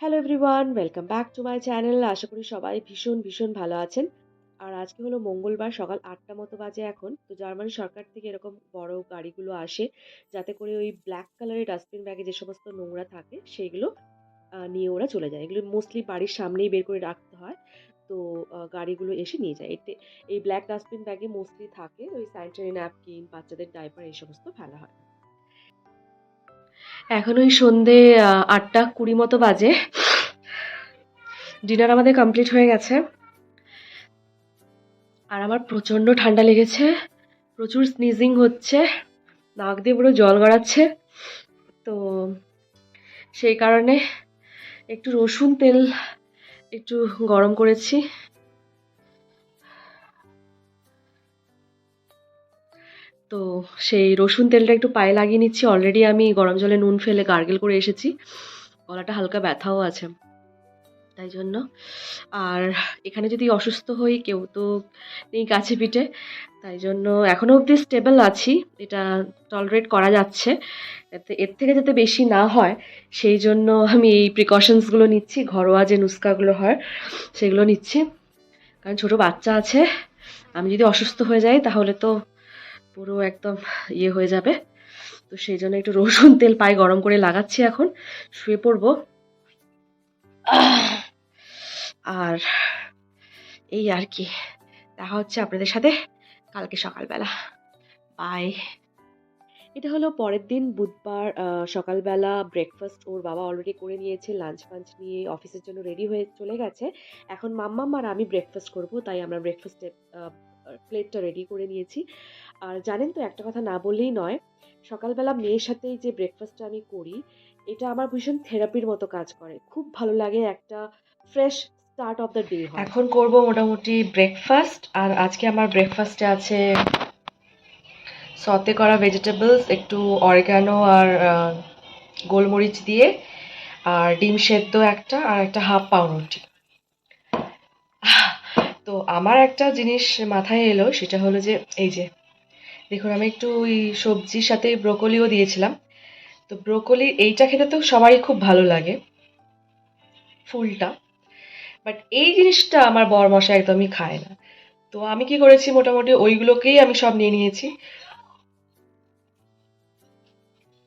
Hello everyone welcome back to my channel আশা করি সবাই ভীষণ ভীষণ ভালো আছেন। আর আজকে হলো মঙ্গলবার, সকাল আটটা মতো বাজে এখন। তো জার্মানি সরকার থেকে এরকম বড় গাড়িগুলো আসে, যাতে করে ওই ব্ল্যাক কালারের ডাস্টবিন ব্যাগে যে সমস্ত নোংরা থাকে সেইগুলো নিয়ে ওরা চলে যায়। এগুলো মোস্টলি বাড়ির সামনেই বের করে রাখতে হয়। তো গাড়িগুলো এসে নিয়ে যায়। এতে, এই ব্ল্যাক ডাস্টবিন ব্যাগে মোস্টলি থাকে। ওই স্যানিটারি ন্যাপকিন বাচ্চাদের ডাইপার এই সমস্ত ফেলা হয়। এখন ওই সন্ধে আটটা কুড়ি মতো বাজে। ডিনার আমাদের কমপ্লিট হয়ে গেছে। আর আমার প্রচণ্ড ঠান্ডা লেগেছে, প্রচুর স্নিজিং হচ্ছে, নাক দিয়ে পুরো জল গড়াচ্ছে। তো সেই কারণে একটু রসুন তেল একটু গরম করেছি। তো সেই রসুন তেলটা একটু পায়ে লাগিয়ে নিচ্ছি। অলরেডি আমি গরম জলে নুন ফেলে গার্গেল করে এসেছি। গলাটা হালকা ব্যথাও আছে। তাই জন্য। আর এখানে যদি অসুস্থ হই, কেউ তো নেই কাছে পিঠে। তাই জন্য এখনও অবধি স্টেবল আছি। এটা টলারেট করা যাচ্ছে। এর থেকে যাতে বেশি না হয়, সেই জন্য আমি এই প্রিকশনসগুলো নিচ্ছি। ঘরোয়া যে নুস্কাগুলো হয়, সেগুলো নিচ্ছি। কারণ ছোট বাচ্চা আছে। আমি যদি অসুস্থ হয়ে যাই, তাহলে তো পুরো একদম ইয়ে হয়ে যাবে। তো সেই জন্য একটু রসুন তেল পায়ে গরম করে লাগাচ্ছি এখন। শুয়ে পড়ব। আর এই আর কি। দেখা হচ্ছে আপনাদের সাথে কালকে সকালবেলা। বাই এটা হলো পরের দিন বুধবার সকালবেলা ব্রেকফাস্ট ওর বাবা অলরেডি করে নিয়েছে লাঞ্চ ফাঞ্চ নিয়ে অফিসের জন্য রেডি হয়ে চলে গেছে। এখন মাম্মাম আর আমি ব্রেকফাস্ট করব, তাই আমরা ব্রেকফাস্টে প্লেটটা রেডি করে নিয়েছি। আর জানেন তো, একটা কথা না বললেই নয়, সকালবেলা মেয়ের সাথেই যে ব্রেকফাস্টটা আমি করি, এটা আমার ভীষণ থেরাপির মতো কাজ করে। খুব ভালো লাগে, একটা fresh start of the day এখন করব মোটামুটি ব্রেকফাস্ট আর আজকে আমার ব্রেকফাস্টে আছে সতে করা ভেজিটেবলস একটু অরিগানো আর গোলমরিচ দিয়ে, আর ডিম সেদ্ধ একটা, আর একটা হাফ পাউরুটি আমার একটা জিনিস মাথায় এলো, সেটা হলো যে, এই যে, দেখুন, আমি একটু ওই সবজির সাথে ব্রোকলিও দিয়েছিলাম। তো ব্রোকলি, এইটা খেতে তো সবারই খুব ভালো লাগে, ফুলটা। বাট এই জিনিসটা আমার বর মশা একদমই খায় না। তো আমি কি করেছি, মোটামুটি ওইগুলোকেই আমি সব নিয়ে নিয়েছি।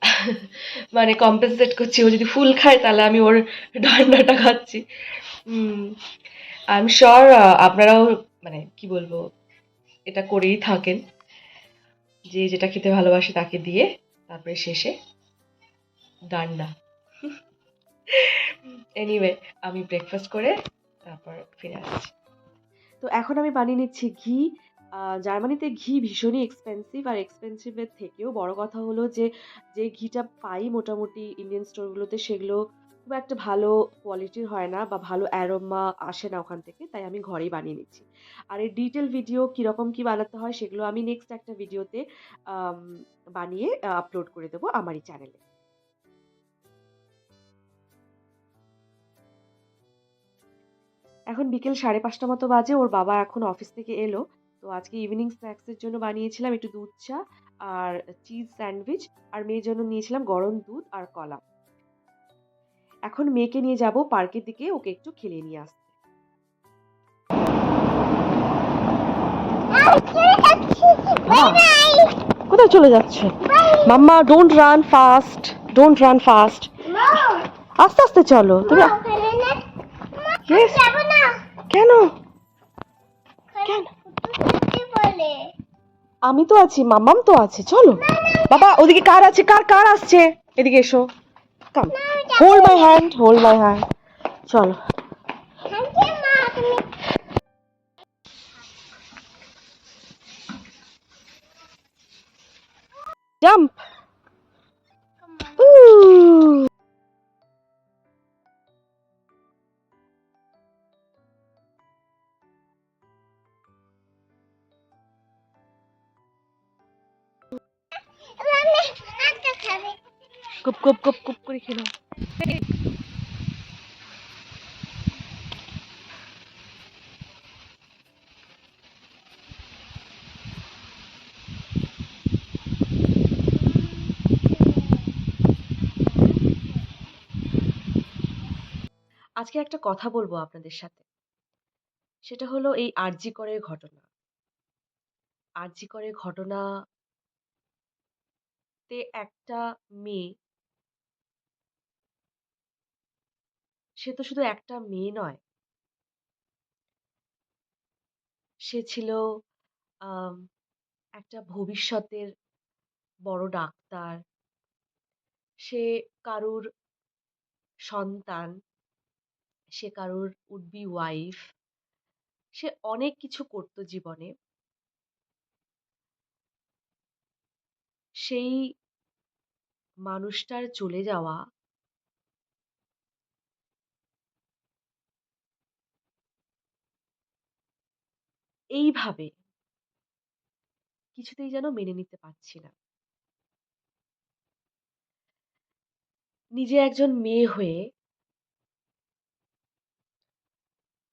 মানে কম্পেনসেট করছি, ও যদি ফুল খায়, তাহলে আমি ওর ডান্ডাটা খাচ্ছি। আই এম শিওর আপনারাও মানে কি বলব, এটা করেই থাকেন। যে যেটা খেতে ভালোবাসে তাকে দিয়ে, তারপরে শেষে ডান্ডা। এনিওয়ে আমি ব্রেকফাস্ট করে তারপর ফিরে আসছি। তো এখন আমি বানিয়ে নিচ্ছি ঘি। জার্মানিতে ঘি ভীষণই এক্সপেন্সিভ আর এক্সপেন্সিভের থেকেও বড় কথা হলো যে যে ঘিটা পাই মোটামুটি ইন্ডিয়ান স্টোরগুলোতে সেগুলো খুব একটা ভালো কোয়ালিটির হয় না বা ভালো অ্যারোমা আসে না ওখান থেকে, তাই আমি ঘরেই বানিয়ে নিচ্ছি। আর এই ডিটেল ভিডিও কীরকম কী বানাতে হয় সেগুলো আমি নেক্সট একটা ভিডিওতে বানিয়ে আপলোড করে দেবো আমারই চ্যানেলে এখন বিকেল সাড়ে পাঁচটা মতো বাজে, ওর বাবা এখন অফিস থেকে এলো। তো আজকে ইভিনিং স্ন্যাক্সের জন্য বানিয়েছিলাম একটু দুধ চা আর চিজ স্যান্ডউইচ আর মেয়ের জন্য নিয়েছিলাম গরম দুধ আর কলা। এখন মেয়েকে নিয়ে যাব পার্কের দিকে ওকে একটু খেলিয়ে নিয়ে আসতে। কোথায় চলে যাচ্ছে? Mamma don't run fast don't run fast আস্তে আস্তে চলো তুমি কেন? কেন? আমি তো আছি মাম্মাম তো আছে চলো। বাবা ওদিকে কার আছে? কার কার আসছে? এদিকে এসো। Come hold my hand hold my hand चलो जंप कुप कुप कुप कुप करी खेलो আজকে একটা কথা বলব আপনাদের সাথে। সেটা হলো এই আরজি করের ঘটনা। আরজি করের ঘটনা তে একটা মেয়ে সে তো শুধু একটা মেয়ে নয়। সে ছিল একটা ভবিষ্যতের বড় ডাক্তার। সে কারুর সন্তান। সে কারুর would be ওয়াইফ। সে অনেক কিছু করত জীবনে। সেই মানুষটার চলে যাওয়া এইভাবে কিছুতেই যেন মেনে নিতে পারছি না। নিজে একজন মেয়ে হয়ে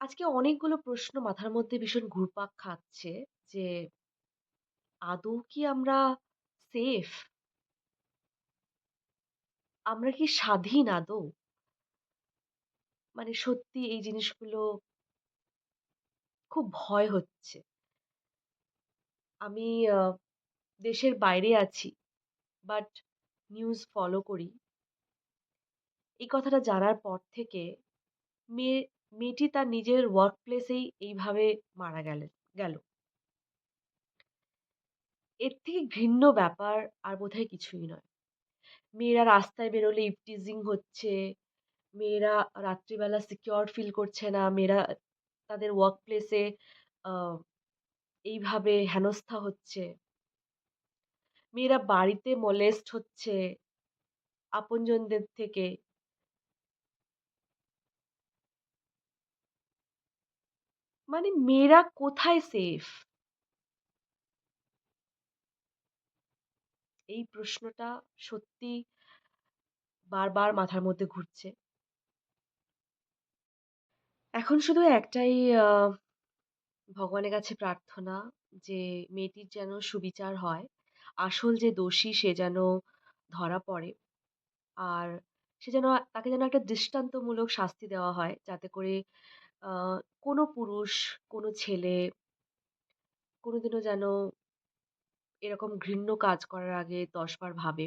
আজকে অনেকগুলো প্রশ্ন মাথার মধ্যে ভীষণ ঘুরপাক খাচ্ছে যে, আদৌ কি আমরা সেফ? আমরা কি স্বাধীন আদৌ? মানে সত্যি এই জিনিসগুলো খুব ভয় হচ্ছে। আমি দেশের বাইরে আছি। বাট নিউজ ফলো করি। এই কথাটা জানার পর থেকে মেয়ে মেয়েটি তার নিজের ওয়ার্ক প্লেসেই এইভাবে মারা গেলেন গেল। এর থেকে ঘৃণ্য ব্যাপার আর বোধহয় কিছুই নয়। মেয়েরা রাস্তায় বেরোলে ইভটিজিং হচ্ছে। মেয়েরা রাত্রিবেলা সিকিউর ফিল করছে না। মেয়েরা তাদের ওয়ার্ক প্লেসে এইভাবে হেনস্থা হচ্ছে। মেয়েরা বাড়িতে মোলেস্ট হচ্ছে আপনজনদের থেকে। মানে মেয়েরা কোথায় সেফ? এই প্রশ্নটা সত্যি বারবার মাথার মধ্যে ঘুরছে। এখন শুধু একটাই ভগবানের কাছে প্রার্থনা যে মেয়েটির যেন সুবিচার হয়। আসল যে দোষী সে যেন ধরা পড়ে। আর সে যেন তাকে যেন একটা দৃষ্টান্তমূলক শাস্তি দেওয়া হয়। যাতে করে কোনো পুরুষ, কোনো ছেলে কোনোদিনও যেন এরকম ঘৃণ্য কাজ করার আগে ১০ বার ভাবে।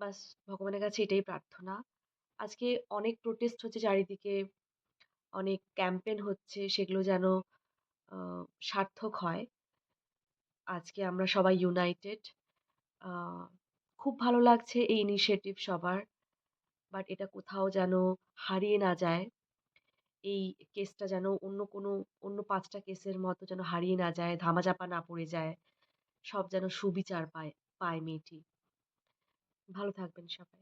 ব্যাস ভগবানের কাছে এটাই প্রার্থনা। আজকে অনেক প্রোটেস্ট হচ্ছে চারিদিকে। অনেক ক্যাম্পেইন হচ্ছে সেগুলো যেন সার্থক হয়। আজকে আমরা সবাই ইউনাইটেড। খুব ভালো লাগছে এই ইনিশিয়েটিভ সবার। বাট এটা কোথাও যেন হারিয়ে না যায়। এই কেসটা যেন অন্য কোনো অন্য ৫ টা কেসের মতো যেন হারিয়ে না যায়, ধামাচাপা না পড়ে যায়। সব যেন সুবিচার পায় পায় মেয়েটি। ভালো থাকবেন সবাই।